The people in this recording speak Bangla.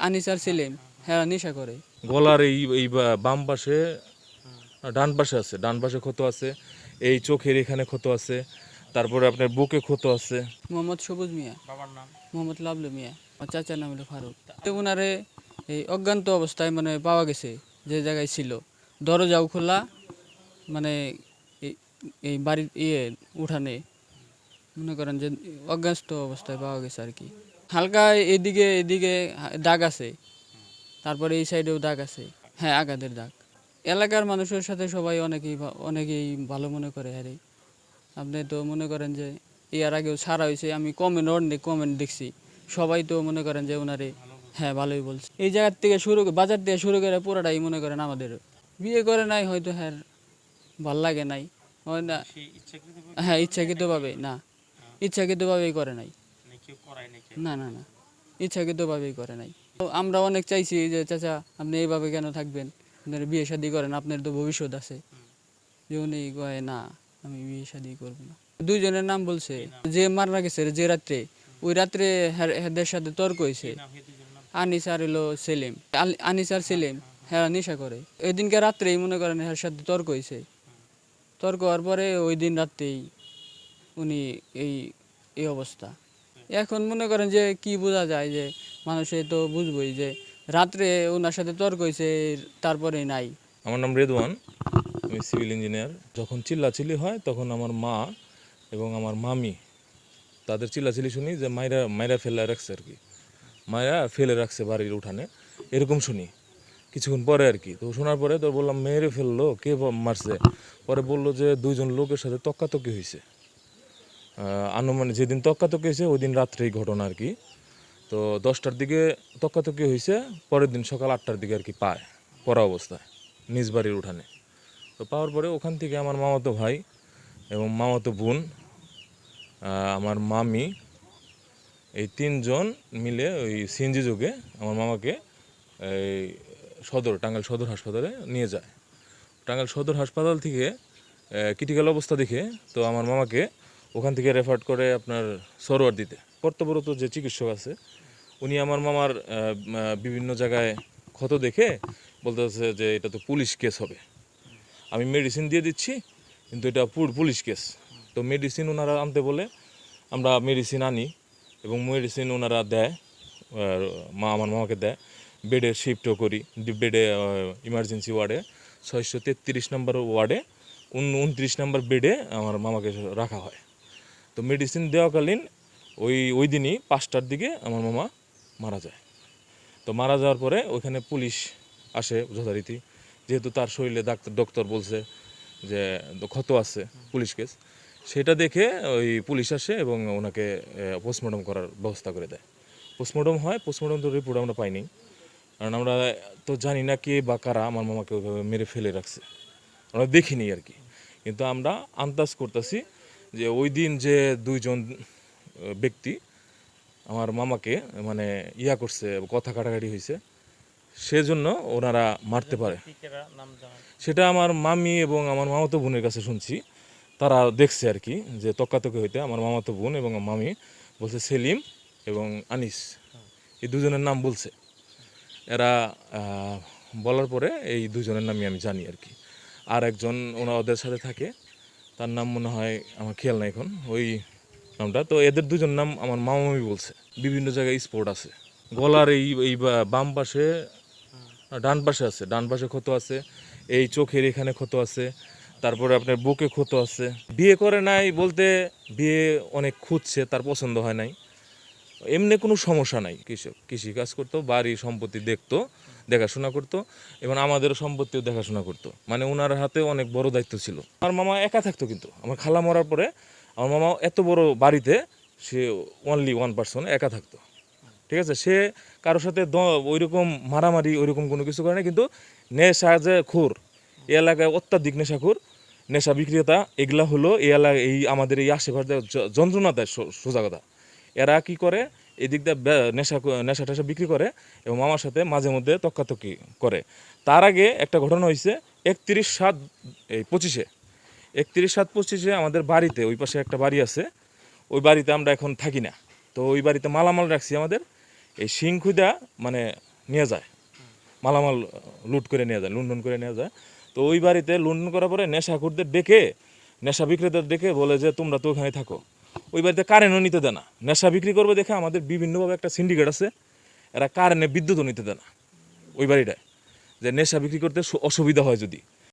আনিস আর সেলিম। হ্যাঁ নেশা করে। গলার এই এই বাম পাশে ডান পাশে আছে ডান পাশে ক্ষত আছে এই চোখের এখানে ক্ষত আছে তারপরে আপনার বুকে ক্ষত আছে। মোহাম্মদ সবুজ মিয়া। বাবার নাম? মোহাম্মদ লাবলু মিয়া। আমার চাচার নাম হলো ফারুক। তো ওনারে এই অজ্ঞান্ত অবস্থায় মানে পাওয়া গেছে যে জায়গায় ছিল। দরজাও খোলা মানে এই- এই বাড়ির ইয়ে উঠানে। মনে করেন যে অজ্ঞান্ত অবস্থায় পাওয়া গেছে আর কি। হালকা এদিকে এদিকে দাগ আছে। তারপরে এই সাইডেও দাগ আছে। হ্যাঁ আঘাতের দাগ। এলাকার মানুষের সাথে সবাই অনেকেই অনেকেই ভালো মনে করে আরে। আপনি তো মনে করেন যে এর আগেও ছাড়া হয়েছে আমি কমেন্ট অনেক কমেন্ট দেখছি। সবাই তো মনে করেন যে ওনারে হ্যাঁ ভালোই বলছে। এই জায়গার থেকে শুরু বাজার থেকে শুরু করে পুরোটাই মনে করেন আমাদের। বিয়ে করে নাই হয়তো হ্যাঁ ভালো লাগে নাই। হয় না হ্যাঁ ইচ্ছাকৃতভাবে না। ইচ্ছাকৃতভাবেই করে নাই। না না না। ইচ্ছাকৃতভাবেই করে নাই। তো আমরা অনেক চাইছি যে চাচা আপনি এইভাবে কেন থাকবেন? আপনার বিয়ে শাদি করেন আপনার তো ভবিষ্যৎ আছে। যে উনি কয় না আমি বিয়ে শাদি করব না। দুইজনের নাম বলছে যে মারা গেছে যে রাত্রে। ওই রাত্রে হ্যার- হেদের সাথে তর্ক হয়েছে। আনিস আর হলো সেলিম। আনিস আর সেলিম হ্যাঁ নেশা করে। ওই দিনকে রাত্রেই মনে করেন এর সাথে তর্ক হয়েছে। তর্ক হওয়ার পরে ওই দিন রাত্রেই উনি এই এই অবস্থা। এখন মনে করেন যে কি বোঝা যায় যে মানুষে তো বুঝবই যে রাত্রে ওনার সাথে তর্ক হয়েছে তারপরে নাই। আমার নাম রেদওয়ান, আমি সিভিল ইঞ্জিনিয়ার। যখন চিল্লাচিল্লি হয়, তখন আমার মা এবং আমার মামি তাদের চিল্লাচিল্লি শুনি যে, মাইরা মাইরা ফেলে রাখছে আর কি। মায়েরা ফেলে রাখছে বাড়ির উঠানে। এরকম শুনি। কিছুক্ষণ পরে আর কি। তো শোনার পরে তো বললাম, মেরে ফেলল, কে মারছে? পরে বলল যে, দুইজন লোকের সাথে তক্কাতক্কি হয়েছে আনুমানিক যেদিন তক্কাতক্কি হয়েছে ওই দিন রাত্রেই ঘটনা আর কি। তো দশটার দিকে তক্কাতক্কি হয়েছে, পরের দিন সকাল আটটার দিকে আর কি পায়, পড়া অবস্থায়, নিজ বাড়ির উঠানে। তো পাওয়ার পরে ওখান থেকে আমার মামাতো ভাই এবং মামাতো বোন আমার মামি, এই তিনজন মিলে ওই সিএনজি যোগে আমার মামাকে এই সদর, টাঙ্গাইল সদর হাসপাতালে নিয়ে যায়। টাঙ্গাইল সদর হাসপাতাল থেকে ক্রিটিক্যাল অবস্থা দেখে তো আমার মামাকে ওখান থেকে রেফার করে আপনার সরোয়ার দিতে। কর্তব্যরত যে চিকিৎসক আছে, উনি আমার মামার বিভিন্ন জায়গায় ক্ষত দেখে বলতেছে যে এটা তো পুলিশ কেস হবে। আমি মেডিসিন দিয়ে দিচ্ছি, কিন্তু এটা পুর- পুলিশ কেস তো মেডিসিন ওনারা আনতে বলে, আমরা মেডিসিন আনি এবং মেডিসিন ওনারা দেয় মা আমার মামাকে দেয়। বেডে শিফটও করি বেডে ইমার্জেন্সি ওয়ার্ডে ছয়শো তেত্রিশ নম্বর ওয়ার্ডে উন- উনত্রিশ নম্বর বেডে আমার মামাকে রাখা হয়। তো মেডিসিন দেওয়াকালীন ওই ওই দিনই পাঁচটার দিকে আমার মামা মারা যায়। তো মারা যাওয়ার পরে ওইখানে পুলিশ আসে যথারীতি। যেহেতু তার শরীরে ডাক্তার ডক্টর বলছে যে ক্ষত আছে পুলিশ কেস সেটা দেখে ওই পুলিশ আসে এবং ওনাকে পোস্টমর্টম করার ব্যবস্থা করে দেয়। পোস্টমর্টম হয় পোস্টমর্টম তো রিপোর্ট আমরা পাইনি। কারণ আমরা তো জানি না কে বা কারা আমার মামাকে ওইভাবে মেরে ফেলে রাখছে। আমরা দেখিনি আর কি। কিন্তু আমরা আন্দাজ করতেছি যে ওই দিন যে দুইজন ব্যক্তি আমার মামাকে মানে ইয়া করছে, কথা কাটাকাটি হয়েছে সেজন্য ওনারা মারতে পারে। সেটা আমার মামি এবং আমার মামাতো বোনের কাছে শুনছি। তারা দেখছে আর কি, যে তক্কাতকি হইতে আমার মামাতো বোন এবং মামি বলছে সেলিম এবং আনিস, এই দুজনের নাম বলছে। এরা বলার পরে এই দুজনের নামই আমি জানি আর কি। আর একজন ওনা ওদের সাথে থাকে তার নাম মনে হয় আমার খেয়াল নাই এখন, ওই নামটা। তো এদের দুজন নাম আমার মামামি বলছে। বিভিন্ন জায়গায় স্পোর্ট আছে। গলার এই এই বাম পাশে ডান পাশে আছে। ডান পাশে ক্ষত আছে, এই চোখের এখানে ক্ষত আছে, তারপরে আপনার বুকে ক্ষত আছে। বিয়ে করে নাই বলতে বিয়ে অনেক খুঁজছে, তার পছন্দ হয় নাই। এমনি কোনো সমস্যা নাই। কৃষক, কৃষি কাজ করতো বাড়ি সম্পত্তি দেখতো, দেখাশোনা করতো এবং আমাদেরও সম্পত্তিও দেখাশোনা করতো। মানে ওনার হাতে অনেক বড় দায়িত্ব ছিল। আমার মামা একা থাকতো কিন্তু। আমার খালা মরার পরে আমার মামা এত বড় বাড়িতে সে অনলি ওয়ান পার্সন একা থাকতো। ঠিক আছে? সে কারোর সাথে ওই রকম মারামারি, ওইরকম কোনো কিছু করে না কিন্তু নেশা যে খুর, এই এলাকায় অত্যাধিক নেশা নেশাখুর, নেশা বিক্রেতা এগুলা হলো এই এলাকা এই আমাদের এই আশেপাশে যন্ত্রণা দেয় সোজা কথা। এরা কি করে? এদিক দিয়ে নেশা নেশা টেশা বিক্রি করে এবং আমার সাথে মাঝে মধ্যে তক্কাতক্কি করে। তার আগে একটা ঘটনা হয়েছে একত্রিশ সাত, এই পঁচিশে। একত্রিশ সাত পঁচিশে আমাদের বাড়িতে ওই পাশে একটা বাড়ি আছে, ওই বাড়িতে আমরা এখন থাকি না। তো ওই বাড়িতে মালামাল রাখছি আমাদের, এই শিংখুদা মানে নিয়ে যায়। মালামাল লুট করে নিয়ে যায়, লুণ্ঠন করে নিয়ে যায়। তো ওই বাড়িতে লুণ্ঠন করার পরে নেশাখোরদের ডেকে, নেশা বিক্রেতার ডেকে বলে যে, তোমরা তো ওখানে থাকো। ওই বাড়িতে কারেন্টও নিতে দেয় না। নেশা বিক্রি করবে দেখে আমাদের বিভিন্নভাবে একটা সিন্ডিকেট আছে, এরা কারেন্টে বিদ্যুৎও নিতে দেয় না ওই বাড়িটায়। যে নেশা বিক্রি করতে অসুবিধা হয় যদি।